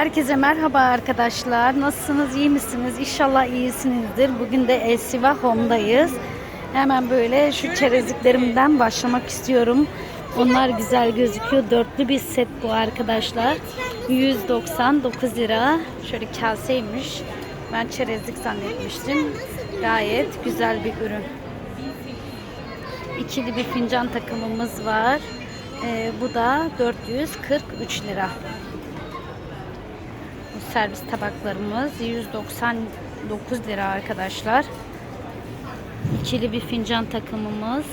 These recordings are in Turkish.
Herkese merhaba arkadaşlar. Nasılsınız? iyi misiniz? İnşallah iyisinizdir. Bugün de Elsiva Home'dayız. Hemen böyle şu çerezliklerimden başlamak istiyorum. Onlar güzel gözüküyor. Dörtlü bir set bu arkadaşlar. 199 lira. Şöyle kaseymiş. Ben çerezlik zannetmiştim. Gayet güzel bir ürün. İkili bir fincan takımımız var. Ee, bu da 443 lira. Servis tabaklarımız 199 lira arkadaşlar. İkili bir fincan takımımız.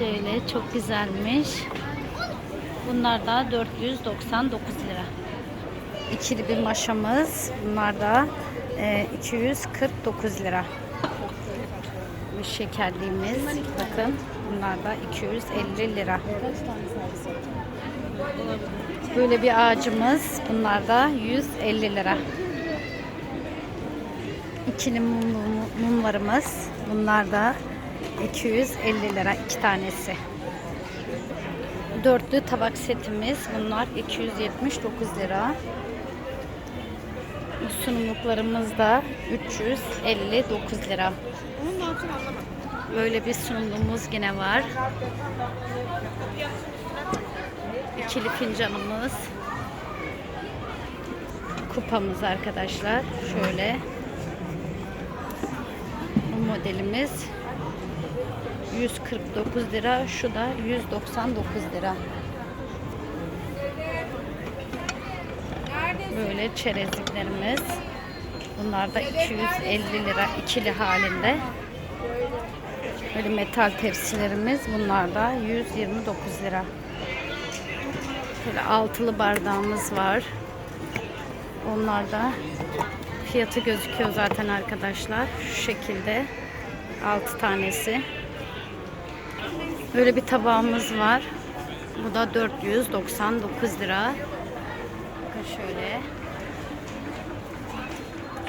Böyle çok güzelmiş. Bunlar da 499 lira. İkili bir maşamız. Bunlar da e, 249 lira. Bu şekerliğimiz. Bakın bunlar da 250 lira. Böyle bir ağacımız. Bunlar da 150 lira. İkili mum- mumlarımız. Bunlar da 250 lira iki tanesi. Dörtlü tabak setimiz. Bunlar 279 lira. Sunumluklarımız da 359 lira. Böyle bir sunumluğumuz yine var. İkili fincanımız. Kupamız arkadaşlar. Şöyle. Bu modelimiz 149 lira. Şu da 199 lira. Böyle çerezliklerimiz. Bunlar da 250 lira ikili halinde. Böyle metal tepsilerimiz. Bunlar da 129 lira. Böyle altılı bardağımız var. Onlar da fiyatı gözüküyor zaten arkadaşlar. Şu şekilde 6 tanesi. Böyle bir tabağımız var. Bu da 499 lira. Bakın şöyle.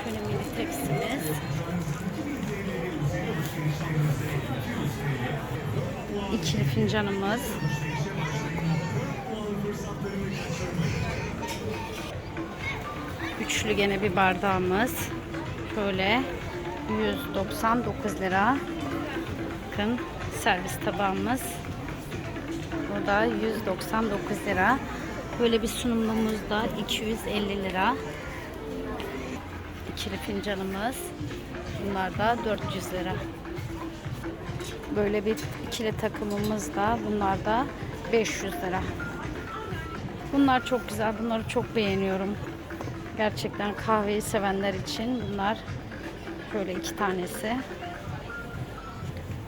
Şöyle mini tepsimiz. İkili fincanımız. Üçlü gene bir bardağımız. Şöyle 199 lira. Bakın servis tabağımız. Bu da 199 lira. Böyle bir sunumluğumuz da 250 lira. İkili fincanımız. Bunlar da 400 lira. Böyle bir ikili takımımız da bunlar da 500 lira. Bunlar çok güzel. Bunları çok beğeniyorum. Gerçekten kahveyi sevenler için bunlar böyle iki tanesi.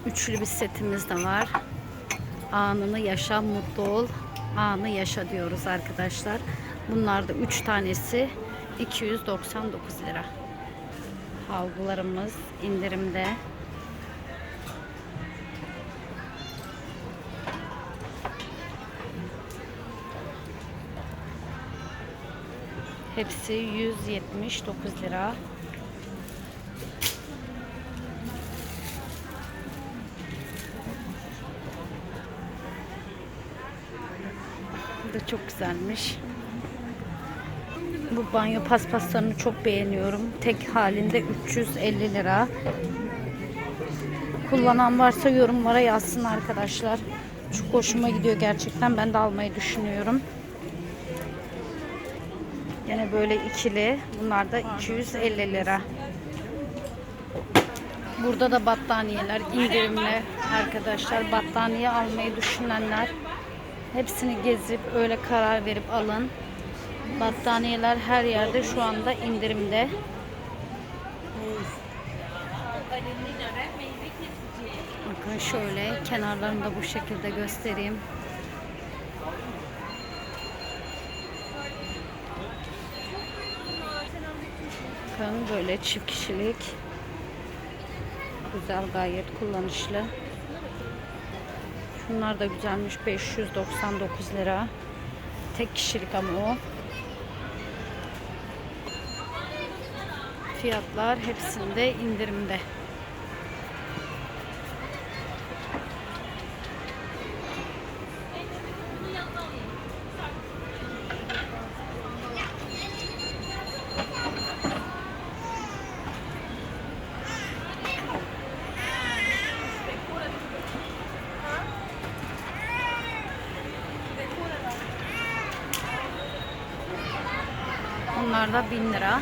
Üçlü bir setimiz de var. Anını yaşa, mutlu ol. Anı yaşa diyoruz arkadaşlar. Bunlar da üç tanesi 299 lira. Havlularımız indirimde. Hepsi 179 lira. Bu da çok güzelmiş. Bu banyo paspaslarını çok beğeniyorum. Tek halinde 350 lira. Kullanan varsa yorumlara yazsın arkadaşlar. Çok hoşuma gidiyor gerçekten. Ben de almayı düşünüyorum. Yine böyle ikili. Bunlar da 250 lira. Burada da battaniyeler indirimli arkadaşlar. Battaniye almayı düşünenler hepsini gezip öyle karar verip alın. Battaniyeler her yerde şu anda indirimde. Bakın şöyle kenarlarını da bu şekilde göstereyim. Bakın böyle çift kişilik. Güzel gayet kullanışlı. Şunlar da güzelmiş 599 lira. Tek kişilik ama o. Fiyatlar hepsinde indirimde. Bunlar da 1000 lira.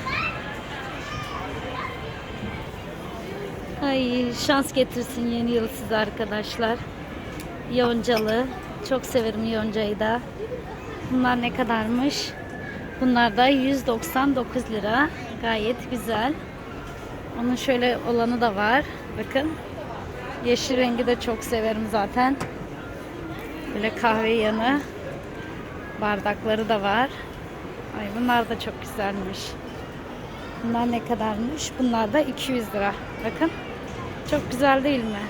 Ay şans getirsin yeni yıl size arkadaşlar. Yoncalı. Çok severim yoncayı da. Bunlar ne kadarmış? Bunlar da 199 lira. Gayet güzel. Onun şöyle olanı da var. Bakın. Yeşil rengi de çok severim zaten. Böyle kahve yanı bardakları da var. Ay bunlar da çok güzelmiş. Bunlar ne kadarmış? Bunlar da 200 lira. Bakın. Çok güzel değil mi?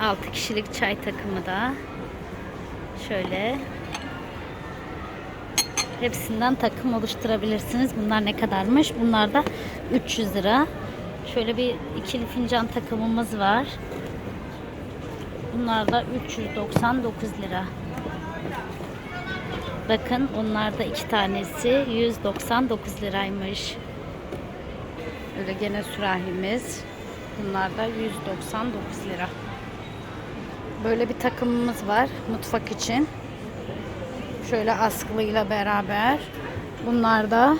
6 kişilik çay takımı da. Şöyle. Hepsinden takım oluşturabilirsiniz. Bunlar ne kadarmış? Bunlar da 300 lira. Şöyle bir ikili fincan takımımız var. Bunlar da 399 lira. Bakın onlar da iki tanesi 199 liraymış. Öyle gene sürahimiz. Bunlar da 199 lira. Böyle bir takımımız var mutfak için. Şöyle askılıyla beraber. Bunlar da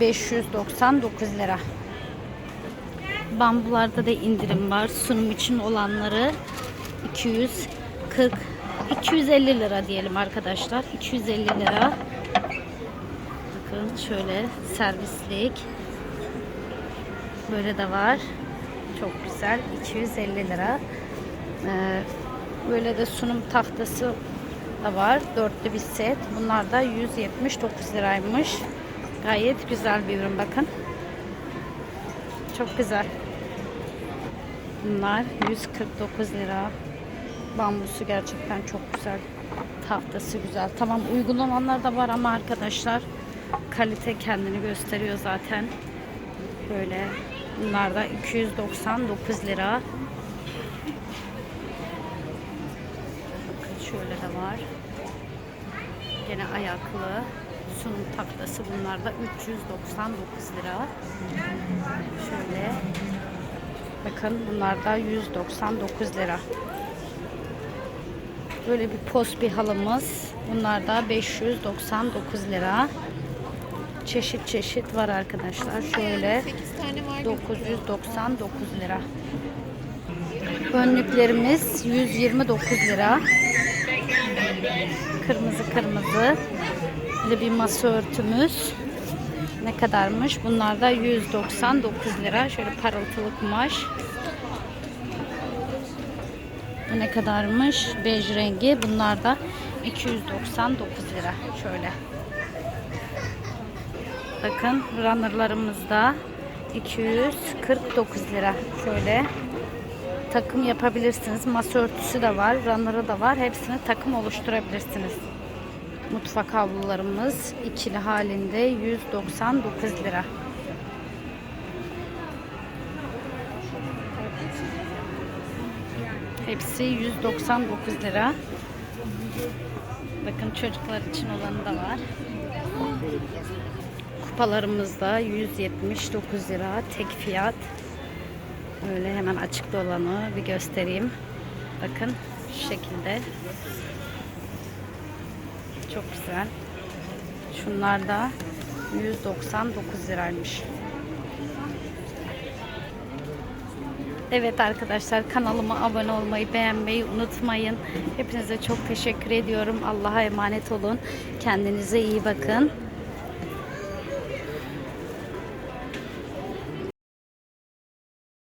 599 lira. Bambularda da indirim var. Sunum için olanları 240 250 lira diyelim arkadaşlar. 250 lira. Bakın şöyle servislik. Böyle de var. Çok güzel. 250 lira. Ee, böyle de sunum tahtası da var. Dörtlü bir set. Bunlar da 179 liraymış. Gayet güzel bir ürün bakın. Çok güzel. Bunlar 149 lira. Bambusu gerçekten çok güzel. Tahtası güzel. Tamam uygun olanlar da var ama arkadaşlar kalite kendini gösteriyor zaten. Böyle bunlar da 299 lira. Bakın şöyle de var. Gene ayaklı sunum tahtası bunlar da 399 lira. Şöyle bakın bunlar da 199 lira. Böyle bir post bir halımız. Bunlar da 599 lira. Çeşit çeşit var arkadaşlar. Şöyle 999 lira. Önlüklerimiz 129 lira. Kırmızı kırmızı. Böyle bir masa örtümüz. Ne kadarmış? Bunlar da 199 lira. Şöyle parıltılı kumaş. Ne kadarmış? Bej rengi. Bunlar da 299 lira. Şöyle. Bakın runnerlarımızda 249 lira. Şöyle takım yapabilirsiniz. Masa örtüsü de var. Runner'ı da var. Hepsini takım oluşturabilirsiniz. Mutfak havlularımız ikili halinde 199 lira. Hepsi 199 lira. Bakın çocuklar için olanı da var. Kupalarımız da 179 lira. Tek fiyat. Böyle hemen açıkta olanı bir göstereyim. Bakın şu şekilde. Çok güzel. Şunlar da 199 liraymış. Evet arkadaşlar kanalıma abone olmayı, beğenmeyi unutmayın. Hepinize çok teşekkür ediyorum. Allah'a emanet olun. Kendinize iyi bakın.